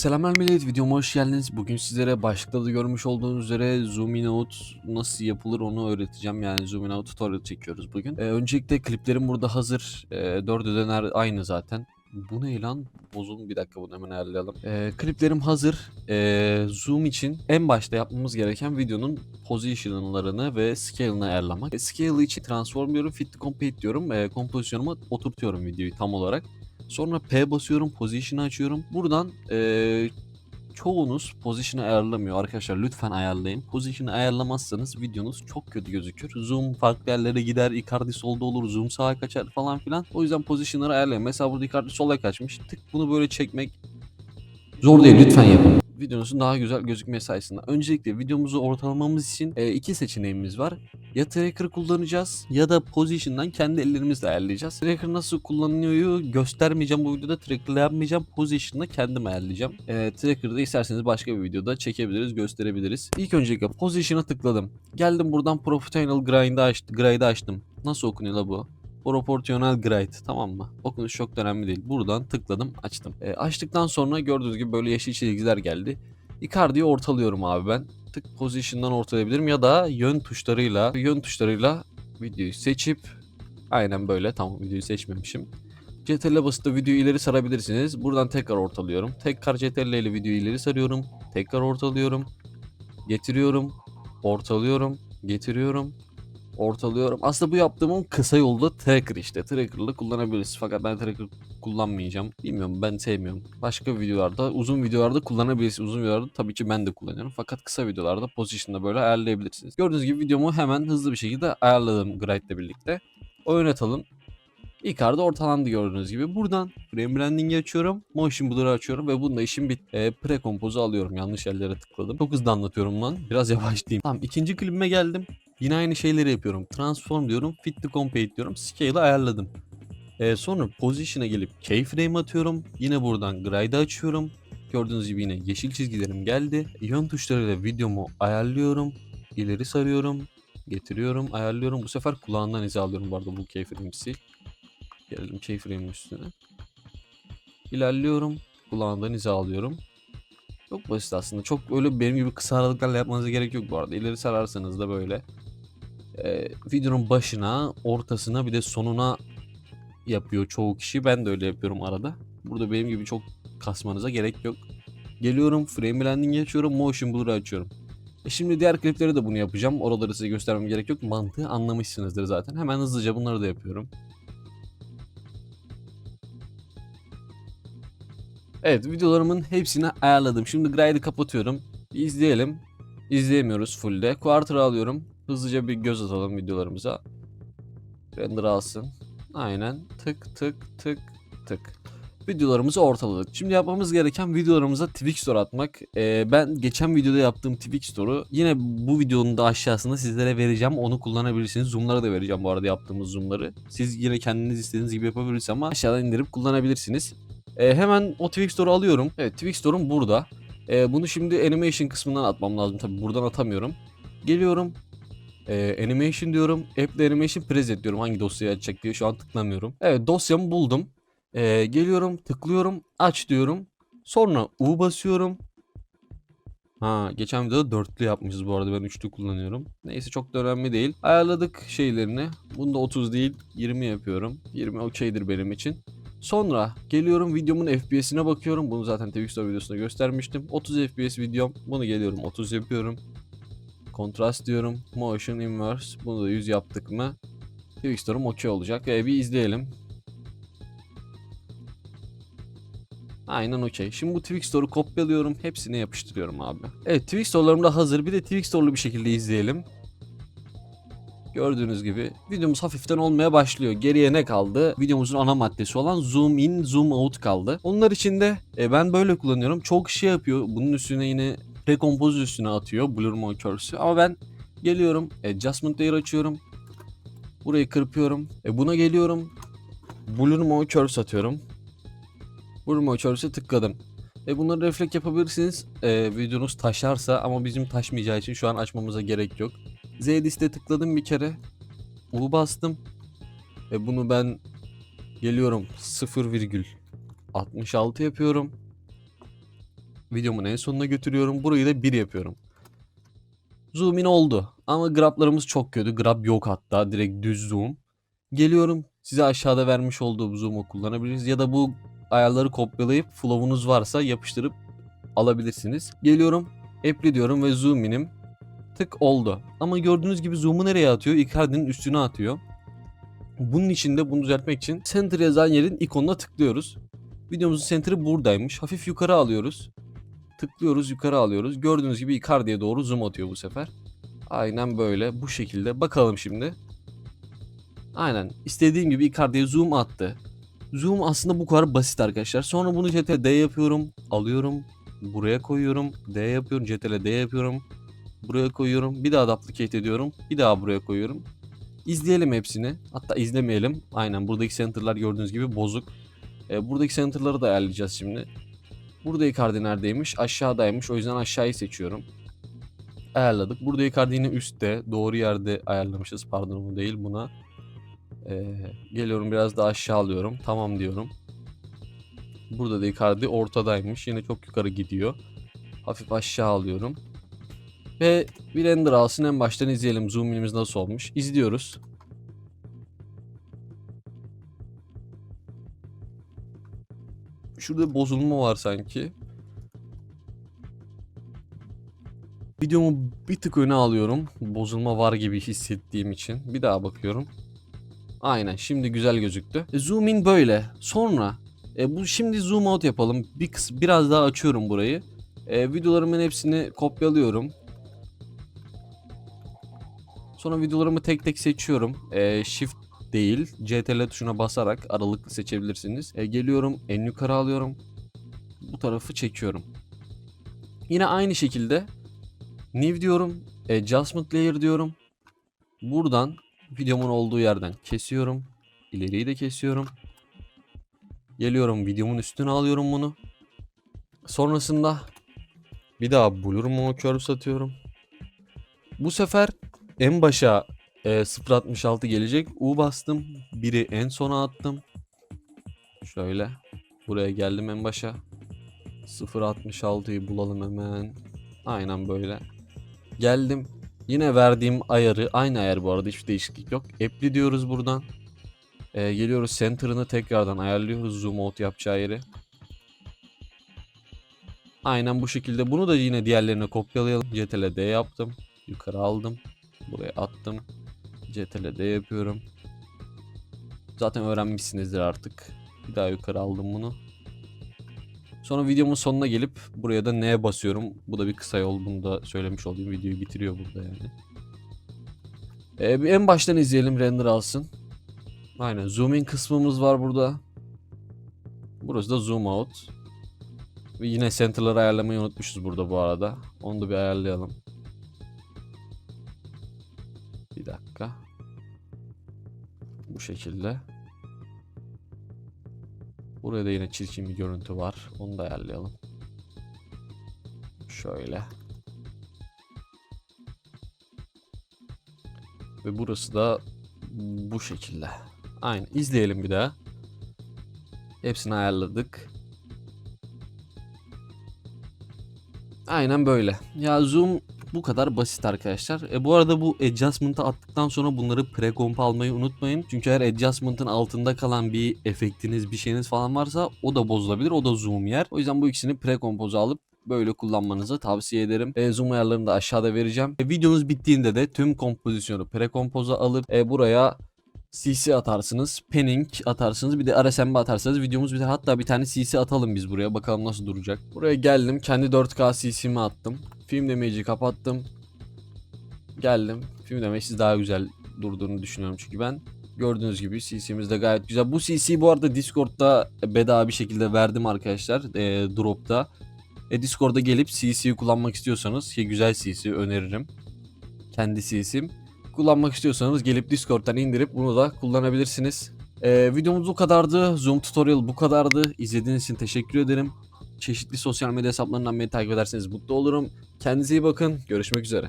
Selamlar millet videoma hoş geldiniz. Bugün sizlere başlıkta da görmüş olduğunuz üzere zoom in out nasıl yapılır onu öğreteceğim. Yani zoom in out tutorial çekiyoruz bugün. Ee, öncelikle kliplerim burada hazır. Ee, dördü döner aynı zaten. Bu ne lan? Bozulun bir dakika bunu hemen ayarlayalım. Ee, kliplerim hazır. Ee, zoom için en başta yapmamız gereken videonun position'larını ve scale'ını ayarlamak. E, scale için transform diyorum, fit to complete diyorum. E, kompozisyonuma oturtuyorum videoyu tam olarak. Sonra P basıyorum, position'ı açıyorum. Buradan eee, çoğunuz position'ı ayarlamıyor. Arkadaşlar lütfen ayarlayın. Position'ı ayarlamazsanız videonuz çok kötü gözükür. Zoom farklı yerlere gider, Icardi solda olur, zoom sağa kaçar falan filan. O yüzden position'ları ayarlayın. Mesela burada Icardi sola kaçmış. Tık bunu böyle çekmek zor değil. Lütfen yapın. Videonuzun daha güzel gözükmesi açısından. Öncelikle videomuzu ortalamamız için e, iki seçeneğimiz var. Ya tracker kullanacağız ya da position'dan kendi ellerimizle ayarlayacağız. Tracker nasıl kullanılıyor göstermeyeceğim bu videoda. Tracker'la yapmayacağım. Position'da kendim ayarlayacağım. E, tracker'da isterseniz başka bir videoda çekebiliriz, gösterebiliriz. İlk öncelikle position'a tıkladım. Geldim buradan professional grind'ı açtım. Grind'ı açtım. Nasıl okunuyor la bu? Proportional Grade tamam mı? Okunuş çok önemli değil. Buradan tıkladım açtım. E, açtıktan sonra gördüğünüz gibi böyle yeşil çizgiler geldi. Icardi'yi ortalıyorum abi ben. Tık position'dan ortalayabilirim ya da yön tuşlarıyla yön tuşlarıyla videoyu seçip aynen böyle tamam videoyu seçmemişim. CTRL basıp videoyu ileri sarabilirsiniz. Buradan tekrar ortalıyorum. Tekrar CTRL ile videoyu ileri sarıyorum. Tekrar ortalıyorum. Getiriyorum. Ortalıyorum. Getiriyorum ortalıyorum. Aslında bu yaptığımın kısa yolda tracker işte. Tracker'la kullanabiliriz. Fakat ben tracker kullanmayacağım. Bilmiyorum ben sevmiyorum. Başka videolarda, uzun videolarda kullanabilirsiniz. Uzun videolarda tabii ki ben de kullanıyorum. Fakat kısa videolarda position'da böyle ayarlayabilirsiniz. Gördüğünüz gibi videomu hemen hızlı bir şekilde ayarladım Gride ile birlikte. Oynatalım. Icardi ortalandı gördüğünüz gibi. Buradan frame branding'i açıyorum. Motion blur'ı açıyorum ve bunda işim bit. E, pre-compose alıyorum. Yanlış yerlere tıkladım. Çok hızlı anlatıyorum lan. Biraz yavaşlayayım. Tamam ikinci klibime geldim. Yine aynı şeyleri yapıyorum. Transform diyorum. Fit to complete diyorum. Scale'ı ayarladım. Ee, sonra position'a gelip keyframe atıyorum. Yine buradan gride açıyorum. Gördüğünüz gibi yine yeşil çizgilerim geldi. Yön tuşlarıyla videomu ayarlıyorum. İleri sarıyorum. Getiriyorum. Ayarlıyorum. Bu sefer kulağından izi alıyorum bu arada bu keyframe'i sil. Gelelim keyframe'in üstüne. İlerliyorum. Kulağından izi alıyorum. Çok basit aslında. Çok öyle benim gibi kısa aralıklarla yapmanıza gerek yok bu arada. İleri sararsanız da böyle e, videonun başına, ortasına bir de sonuna yapıyor çoğu kişi. Ben de öyle yapıyorum arada. Burada benim gibi çok kasmanıza gerek yok. Geliyorum, frame blending açıyorum, motion blur açıyorum. E şimdi diğer klipleri de bunu yapacağım. Oraları size göstermem gerek yok. Mantığı anlamışsınızdır zaten. Hemen hızlıca bunları da yapıyorum. Evet videolarımın hepsini ayarladım. Şimdi Gride'ı kapatıyorum. Bir izleyelim. İzleyemiyoruz fullde. Quarter alıyorum. Hızlıca bir göz atalım videolarımıza. Render alsın. Aynen. Tık tık tık tık. Videolarımızı ortaladık. Şimdi yapmamız gereken videolarımıza Twitch Store atmak. Ee, ben geçen videoda yaptığım Twitch Store'u yine bu videonun da aşağısında sizlere vereceğim. Onu kullanabilirsiniz. Zoom'lara da vereceğim bu arada yaptığımız zoom'ları. Siz yine kendiniz istediğiniz gibi yapabilirsiniz ama aşağıdan indirip kullanabilirsiniz. Ee, hemen o Twitch Store'u alıyorum. Evet Twitch Store'um burada. Ee, bunu şimdi animation kısmından atmam lazım. Tabi buradan atamıyorum. Geliyorum. Ee, animation diyorum. App'le animation preset diyorum. Hangi dosyayı açacak diye şu an tıklamıyorum. Evet dosyamı buldum. Ee, geliyorum tıklıyorum. Aç diyorum. Sonra U basıyorum. Ha geçen videoda dörtlü yapmışız bu arada ben üçlü kullanıyorum. Neyse çok da önemli değil. Ayarladık şeylerini. Bunda 30 değil 20 yapıyorum. 20 okeydir benim için. Sonra geliyorum videomun FPS'ine bakıyorum. Bunu zaten Twixtor videosunda göstermiştim. 30 FPS videom. Bunu geliyorum 30 yapıyorum. Kontrast diyorum. Motion inverse. Bunu da 100 yaptık mı? Twixtor'um okey olacak. Ve bir izleyelim. Aynen okey. Şimdi bu Twixtor'u kopyalıyorum. Hepsine yapıştırıyorum abi. Evet Twixtor'larım da hazır. Bir de Twixtor'lu bir şekilde izleyelim. Gördüğünüz gibi videomuz hafiften olmaya başlıyor. Geriye ne kaldı? Videomuzun ana maddesi olan zoom in, zoom out kaldı. Onlar için de e, ben böyle kullanıyorum. Çok şey yapıyor. Bunun üstüne yine precompose üstüne atıyor Blur Curse'ü. Ama ben geliyorum. Adjustment Layer açıyorum. Burayı kırpıyorum. E, buna geliyorum. Blur Mode Curse atıyorum. Blur Mode Curse'e tıkladım. E bunları reflekt yapabilirsiniz. E, videonuz taşarsa ama bizim taşmayacağı için şu an açmamıza gerek yok. Zdist'e tıkladım bir kere. U bastım. Ve bunu ben geliyorum 0,66 yapıyorum. Videomun en sonuna götürüyorum. Burayı da 1 yapıyorum. Zoom in oldu. Ama grablarımız çok kötü. Grab yok hatta. Direkt düz zoom. Geliyorum. Size aşağıda vermiş olduğum zoom'u kullanabiliriz. Ya da bu ayarları kopyalayıp flow'unuz varsa yapıştırıp alabilirsiniz. Geliyorum. Apply diyorum ve zoom in'im tık oldu. Ama gördüğünüz gibi zoom'u nereye atıyor? Icardi'nin üstüne atıyor. Bunun için de bunu düzeltmek için center yazan yerin ikonuna tıklıyoruz. Videomuzun center'ı buradaymış. Hafif yukarı alıyoruz. Tıklıyoruz yukarı alıyoruz. Gördüğünüz gibi Icardi'ye doğru zoom atıyor bu sefer. Aynen böyle bu şekilde. Bakalım şimdi. Aynen istediğim gibi Icardi'ye zoom attı. Zoom aslında bu kadar basit arkadaşlar. Sonra bunu CTRL D yapıyorum. Alıyorum. Buraya koyuyorum. D yapıyorum. CTRL D yapıyorum. Buraya koyuyorum. Bir daha duplicate ediyorum. Bir daha buraya koyuyorum. İzleyelim hepsini. Hatta izlemeyelim. Aynen buradaki center'lar gördüğünüz gibi bozuk. E, buradaki center'ları da ayarlayacağız şimdi. Burada Icardi neredeymiş? Aşağıdaymış. O yüzden aşağıyı seçiyorum. Ayarladık. Burada Icardi yine üstte. Doğru yerde ayarlamışız. Pardon bu değil buna. E, geliyorum biraz daha aşağı alıyorum. Tamam diyorum. Burada da Icardi ortadaymış. Yine çok yukarı gidiyor. Hafif aşağı alıyorum. Ve bir render alsın en baştan izleyelim zoom inimiz nasıl olmuş. İzliyoruz. Şurada bozulma var sanki. Videomu bir tık öne alıyorum. Bozulma var gibi hissettiğim için. Bir daha bakıyorum. Aynen şimdi güzel gözüktü. E, zoom in böyle. Sonra e, bu şimdi zoom out yapalım. Bir kıs biraz daha açıyorum burayı. E, videolarımın hepsini kopyalıyorum. Sonra videolarımı tek tek seçiyorum. E, shift değil. CTRL tuşuna basarak aralıklı seçebilirsiniz. E, geliyorum en yukarı alıyorum. Bu tarafı çekiyorum. Yine aynı şekilde new diyorum. Adjustment layer diyorum. Buradan videomun olduğu yerden kesiyorum. İleriyi de kesiyorum. Geliyorum videomun üstüne alıyorum bunu. Sonrasında bir daha Blur Mo Curve satıyorum. Bu sefer en başa e, 0.66 gelecek. U bastım. Biri en sona attım. Şöyle. Buraya geldim en başa. 0.66'yı bulalım hemen. Aynen böyle. Geldim. Yine verdiğim ayarı aynı ayar bu arada hiçbir değişiklik yok. Apply diyoruz buradan. E, geliyoruz center'ını tekrardan ayarlıyoruz zoom out yapacağı yeri. Aynen bu şekilde. Bunu da yine diğerlerine kopyalayalım. CTRL D yaptım. Yukarı aldım. Buraya attım. CTRL D yapıyorum. Zaten öğrenmişsinizdir artık. Bir daha yukarı aldım bunu. Sonra videomun sonuna gelip buraya da N'ye basıyorum. Bu da bir kısa yol. Bunu da söylemiş olayım. Videoyu bitiriyor burada yani. Ee, bir en baştan izleyelim render alsın. Aynen zoom in kısmımız var burada. Burası da zoom out. Ve yine center'ları ayarlamayı unutmuşuz burada bu arada. Onu da bir ayarlayalım. Dakika. Bu şekilde. Buraya da yine çirkin bir görüntü var. Onu da ayarlayalım. Şöyle. Ve burası da bu şekilde. Aynı. İzleyelim bir daha. Hepsini ayarladık. Aynen böyle. Ya zoom bu kadar basit arkadaşlar. E, bu arada bu adjustment'ı attıktan sonra bunları pre-comp almayı unutmayın. Çünkü eğer adjustment'ın altında kalan bir efektiniz bir şeyiniz falan varsa o da bozulabilir. O da zoom yer. O yüzden bu ikisini pre-compose'a alıp böyle kullanmanızı tavsiye ederim. E, zoom ayarlarını da aşağıda vereceğim. E, videonuz bittiğinde de tüm kompozisyonu pre-compose'a alıp e, buraya CC atarsınız, panning atarsınız, bir de RSMB atarsanız videomuz biter. Hatta bir tane CC atalım biz buraya. Bakalım nasıl duracak. Buraya geldim. Kendi 4K CC'mi attım. Film damage'i kapattım. Geldim. Film damage'siz daha güzel durduğunu düşünüyorum çünkü ben. Gördüğünüz gibi CC'miz de gayet güzel. Bu CC bu arada Discord'da bedava bir şekilde verdim arkadaşlar. E, drop'ta. E, Discord'a gelip CC'yi kullanmak istiyorsanız ki güzel CC öneririm. Kendi CC'm kullanmak istiyorsanız gelip Discord'dan indirip bunu da kullanabilirsiniz. Ee, videomuz bu kadardı. Zoom tutorial bu kadardı. İzlediğiniz için teşekkür ederim. Çeşitli sosyal medya hesaplarından beni takip ederseniz mutlu olurum. Kendinize iyi bakın. Görüşmek üzere.